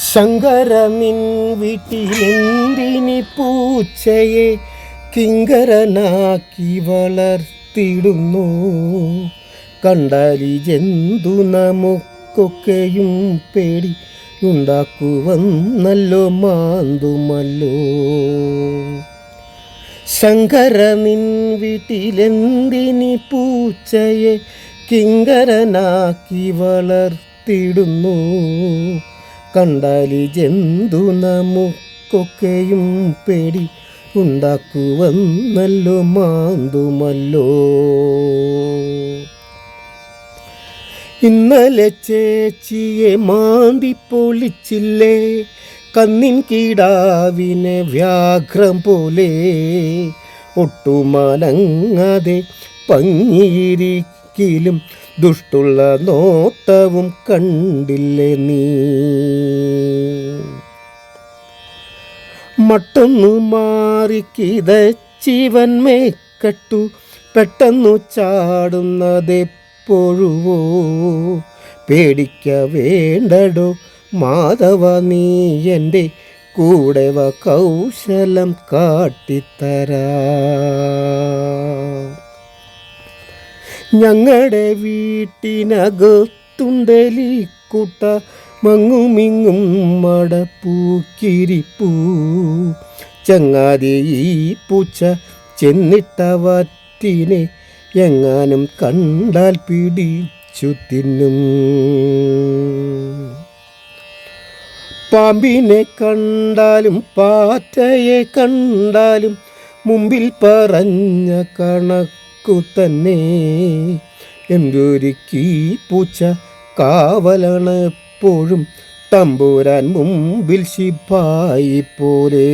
ശങ്കര നിൻ വീട്ടിലെന്തിനി പൂച്ചയെ കിങ്കരനാക്കി വളർത്തിടുന്നു. കണ്ടാലി ജന്തു നമുക്കൊക്കെയും പേടി ഉണ്ടാക്കുവന്നല്ലോ മാന്തുമല്ലോ. ശങ്കരമിൻ വീട്ടിലെന്തിനി പൂച്ചയെ കിങ്കരനാക്കി വളർത്തിടുന്നു. കണ്ടാലി ജന്തു നമുക്കൊക്കെയും പേടി ഉണ്ടാക്കുവന്നല്ലോ മാന്തുമല്ലോ. ഇന്നലെ ചേച്ചിയെ മാന്തി പൊളിച്ചില്ലേ? കന്നിൻ കീടാവിനെ വ്യാഘ്രം പോലെ ഒട്ടുമാനങ്ങാതെ പങ്ങിയിരിക്കിലും ദുഷ്ടുള്ള നോട്ടവും കണ്ടില്ലേ നീ? മട്ടൊന്നു മാറിക്കിതച്ചിവൻ മേക്കട്ടു പെട്ടെന്നു ചാടുന്നതെപ്പോഴുവോ പേടിക്ക വേണ്ടടോ മാധവ നീ എന്റെ കൂടെ വ കൗശലം കാട്ടിത്തരാ. ഞങ്ങളുടെ വീട്ടിനകത്തുണ്ടലിക്കുട്ട മങ്ങുമിങ്ങും മടപ്പൂക്കിരിപ്പൂ. ചങ്ങാതി ഈ പൂച്ച ചെന്നിട്ടവറ്റിനെ എങ്ങാനും കണ്ടാൽ പിടിച്ചു തിന്നും. പാമ്പിനെ കണ്ടാലും പാറ്റയെ കണ്ടാലും മുമ്പിൽ പറഞ്ഞ കണക്കു തന്നെ എന്തൊരുക്കി പൂച്ച കാവലാണ് എപ്പോഴും 嗯 തമ്പൂരാൻ മുമ്പിൽ ശിപ്പായി പോലെ.